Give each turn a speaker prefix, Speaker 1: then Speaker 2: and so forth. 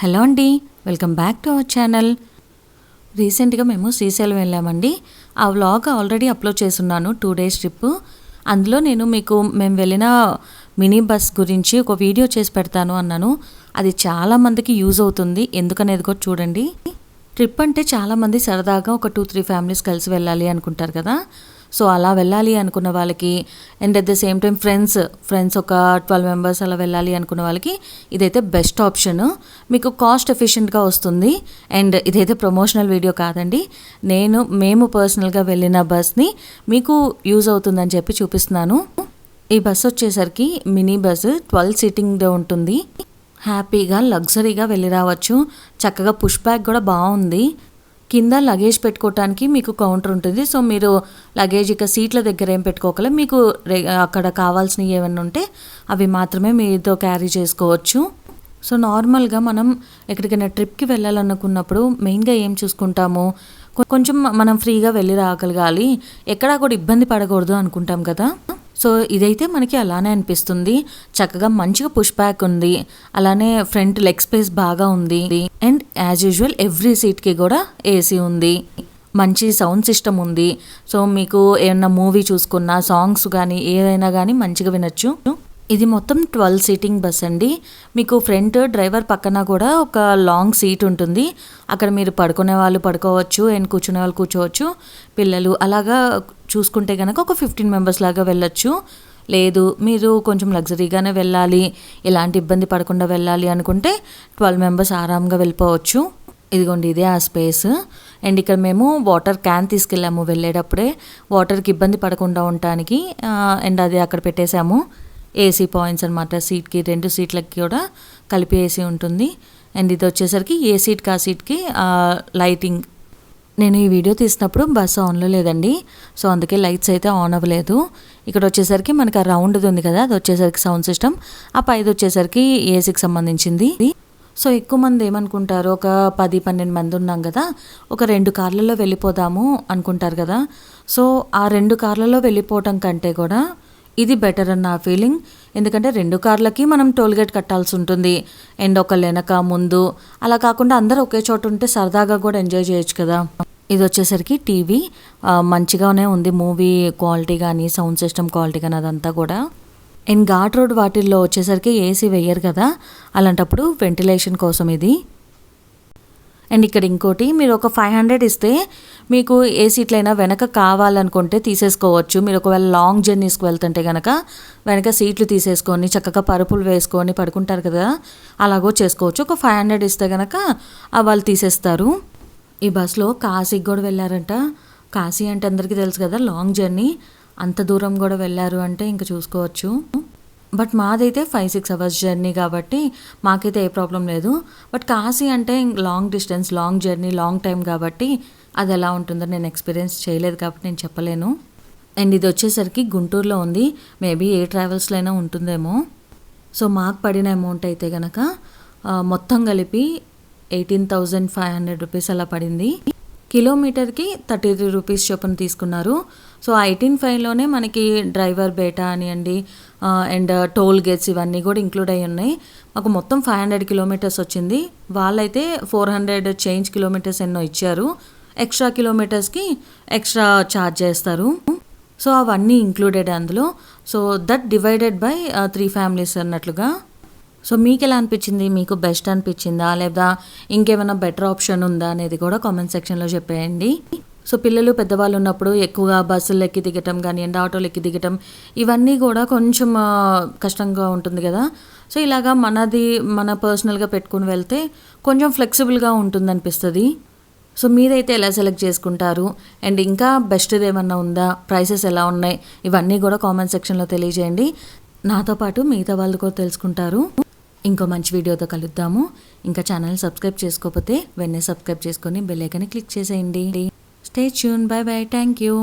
Speaker 1: Hello అండి welcome back to our channel. రీసెంట్గా మేము శ్రీశైలం వెళ్ళామండి. ఆ వ్లాగ్ ఆల్రెడీ అప్లోడ్ చేస్తున్నాను టూ డేస్ ట్రిప్. అందులో నేను మీకు మేము వెళ్ళిన మినీ బస్ గురించి ఒక వీడియో చేసి పెడతాను అన్నాను. అది చాలామందికి యూజ్ అవుతుంది ఎందుకనేది కూడా చూడండి. ట్రిప్ అంటే చాలామంది సరదాగా ఒక టూ త్రీ ఫ్యామిలీస్ కలిసి వెళ్ళాలి అనుకుంటారు కదా. సో అలా వెళ్ళాలి అనుకున్న వాళ్ళకి and at the same time friends friends ఒక ట్వెల్వ్ మెంబర్స్ అలా వెళ్ళాలి అనుకున్న వాళ్ళకి ఇదైతే బెస్ట్ ఆప్షన్ మీకు కాస్ట్ ఎఫిషియెంట్గా వస్తుంది అండ్ ఇదైతే ప్రమోషనల్ వీడియో కాదండి. నేను మేము పర్సనల్గా వెళ్ళిన బస్ని మీకు యూజ్ అవుతుందని చెప్పి చూపిస్తున్నాను. ఈ బస్ వచ్చేసరికి మినీ బస్ ట్వెల్వ్ సీటింగ్ ఉంటుంది. హ్యాపీగా లగ్జరీగా వెళ్ళి రావచ్చు. చక్కగా పుష్ బ్యాక్ కూడా బాగుంది. కింద లగేజ్ పెట్టుకోవటానికి మీకు కౌంటర్ ఉంటుంది. సో మీరు లగేజ్ ఇక సీట్ల దగ్గర ఏం పెట్టుకోకలే మీకు అక్కడ కావాల్సినవి ఏమైనా ఉంటే అవి మాత్రమే మీతో క్యారీ చేసుకోవచ్చు. సో నార్మల్గా మనం ఎక్కడికైనా ట్రిప్కి వెళ్ళాలనుకున్నప్పుడు మెయిన్గా ఏం చూసుకుంటాము? కొంచెం మనం ఫ్రీగా వెళ్ళి రాగలగాలి. ఎక్కడా కూడా ఇబ్బంది పడకూడదు అనుకుంటాం కదా? సో ఇదైతే మనకి అలానే అనిపిస్తుంది. చక్కగా మంచిగా పుష్ బ్యాక్ ఉంది. అలానే ఫ్రంట్ లెగ్ స్పేస్ బాగా ఉంది. అండ్ యాజ్ యూజువల్ ఎవ్రీ సీట్కి కూడా ఏసీ ఉంది. మంచి సౌండ్ సిస్టమ్ ఉంది. సో మీకు ఏమన్నా మూవీ చూసుకున్నా సాంగ్స్ కానీ ఏదైనా కానీ మంచిగా వినొచ్చు. ఇది మొత్తం ట్వెల్వ్ సీటింగ్ బస్ అండి. మీకు ఫ్రంట్ డ్రైవర్ పక్కన కూడా ఒక లాంగ్ సీట్ ఉంటుంది. అక్కడ మీరు పడుకునే వాళ్ళు పడుకోవచ్చు అండ్ కూర్చునే వాళ్ళు కూర్చోవచ్చు. పిల్లలు అలాగా చూసుకుంటే కనుక ఒక ఫిఫ్టీన్ మెంబర్స్ లాగా వెళ్ళొచ్చు. లేదు మీరు కొంచెం లగ్జరీగానే వెళ్ళాలి ఎలాంటి ఇబ్బంది పడకుండా వెళ్ళాలి అనుకుంటే ట్వెల్వ్ మెంబర్స్ ఆరాంగా వెళ్ళిపోవచ్చు. ఇదిగోండి ఇదే ఆ స్పేస్ అండ్ ఇక్కడ మేము వాటర్ క్యాన్ తీసుకెళ్ళాము వెళ్ళేటప్పుడే. వాటర్కి ఇబ్బంది పడకుండా ఉండటానికి అండ్ అది అక్కడ పెట్టేశాము. ఏసీ పాయింట్స్ అనమాట సీట్కి రెండు సీట్లకి కూడా కలిపి ఏసీ ఉంటుంది. అండ్ ఇది వచ్చేసరికి ఏ సీట్కి ఆ సీట్కి లైటింగ్ నేను ఈ వీడియో తీసినప్పుడు బస్సు ఆన్లో లేదండి. సో అందుకే లైట్స్ అయితే ఆన్ అవ్వలేదు. ఇక్కడ వచ్చేసరికి మనకి ఆ రౌండ్ది ఉంది కదా అది వచ్చేసరికి సౌండ్ సిస్టమ్. ఆ పైది వచ్చేసరికి ఏసీకి సంబంధించింది. సో ఎక్కువ మంది ఏమనుకుంటారు ఒక పది పన్నెండు మంది ఉన్నాం కదా ఒక రెండు కార్లలో వెళ్ళిపోదాము అనుకుంటారు కదా. సో ఆ రెండు కార్లలో వెళ్ళిపోవటం కంటే కూడా ఇది బెటర్ అన్న ఫీలింగ్. ఎందుకంటే రెండు కార్లకి మనం టోల్గేట్ కట్టాల్సి ఉంటుంది. అండ్ ఒక వెనక ముందు. అలా కాకుండా అందరూ ఒకే చోట ఉంటే సరదాగా కూడా ఎంజాయ్ చేయొచ్చు కదా. ఇది వచ్చేసరికి టీవీ. మంచిగానే ఉంది మూవీ క్వాలిటీ కానీ సౌండ్ సిస్టమ్ క్వాలిటీ కానీ అదంతా కూడా. అండ్ ఘాట్ రోడ్ వాటిల్లో వచ్చేసరికి ఏసీ వేయరు కదా అలాంటప్పుడు వెంటిలేషన్ కోసం ఇది. అండ్ ఇక్కడ ఇంకోటి మీరు ఒక ఫైవ్ హండ్రెడ్ ఇస్తే మీకు ఏ సీట్లైనా వెనక కావాలనుకుంటే తీసేసుకోవచ్చు. మీరు ఒకవేళ లాంగ్ జర్నీస్కి వెళ్తుంటే కనుక వెనక సీట్లు తీసేసుకొని చక్కగా పరుపులు వేసుకొని పడుకుంటారు కదా అలాగో చేసుకోవచ్చు. ఒక ఫైవ్ హండ్రెడ్ ఇస్తే కనుక వాళ్ళు తీసేస్తారు. ఈ బస్సులో కాశీకి కూడా వెళ్ళారంట. కాశీ అంటే అందరికీ తెలుసు కదా లాంగ్ జర్నీ అంత దూరం కూడా వెళ్ళారు అంటే ఇంకా చూసుకోవచ్చు. బట్ మాదైతే ఫైవ్ సిక్స్ అవర్స్ జర్నీ కాబట్టి మాకైతే ఏ ప్రాబ్లం లేదు. బట్ కాశీ అంటే long distance long journey long time కాబట్టి అది ఎలా ఉంటుందో నేను ఎక్స్పీరియన్స్ చేయలేదు కాబట్టి నేను చెప్పలేను. అండ్ ఇది వచ్చేసరికి గుంటూరులో ఉంది. మేబీ ఏ ట్రావెల్స్లో అయినా ఉంటుందేమో. సో మాకు పడిన అమౌంట్ అయితే కనుక మొత్తం కలిపి eighteen thousand five hundred rupees అలా పడింది. కిలోమీటర్కి థర్టీ త్రీ రూపీస్ చొప్పున తీసుకున్నారు. సో ఎయిటీన్ ఫైవ్లోనే మనకి డ్రైవర్ బేటా అనియండి అండ్ టోల్ గేట్స్ ఇవన్నీ కూడా ఇంక్లూడ్ అయ్యి ఉన్నాయి. మాకు మొత్తం ఫైవ్ హండ్రెడ్ కిలోమీటర్స్ వచ్చింది. వాళ్ళైతే ఫోర్ హండ్రెడ్ చేంజ్ కిలోమీటర్స్ ఎన్నో ఇచ్చారు. ఎక్స్ట్రా కిలోమీటర్స్కి ఎక్స్ట్రా ఛార్జ్ చేస్తారు. సో అవన్నీ ఇంక్లూడెడ్ అందులో. So that divided by three families అన్నట్లుగా. సో మీకు ఎలా అనిపించింది? మీకు బెస్ట్ అనిపించిందా? లేదా ఇంకేమైనా బెటర్ ఆప్షన్ ఉందా అనేది కూడా కామెంట్ సెక్షన్లో చెప్పేయండి. సో పిల్లలు పెద్దవాళ్ళు ఉన్నప్పుడు ఎక్కువగా బస్సులు ఎక్కి దిగటం కానివ్వండి ఆటోలు ఎక్కి దిగటం ఇవన్నీ కూడా కొంచెం కష్టంగా ఉంటుంది కదా. సో ఇలాగా మనది మన పర్సనల్గా పెట్టుకుని వెళ్తే కొంచెం ఫ్లెక్సిబుల్గా ఉంటుంది అనిపిస్తుంది సో మీరైతే ఎలా సెలెక్ట్ చేసుకుంటారు? అండ్ ఇంకా బెస్ట్ది ఏమన్నా ఉందా? ప్రైసెస్ ఎలా ఉన్నాయి? ఇవన్నీ కూడా కామెంట్ సెక్షన్లో తెలియజేయండి. నాతో పాటు మిగతా వాళ్ళు కూడా తెలుసుకుంటారు. ఇంకో మంచి వీడియోతో కలుద్దాము. ఇంకా ఛానల్ సబ్స్క్రైబ్ చేసుకోకపోతే వెన్నే సబ్స్క్రైబ్ చేసుకొని బెల్ ఐకన్ క్లిక్ చేసేయండి. Stay tune bye bye thank you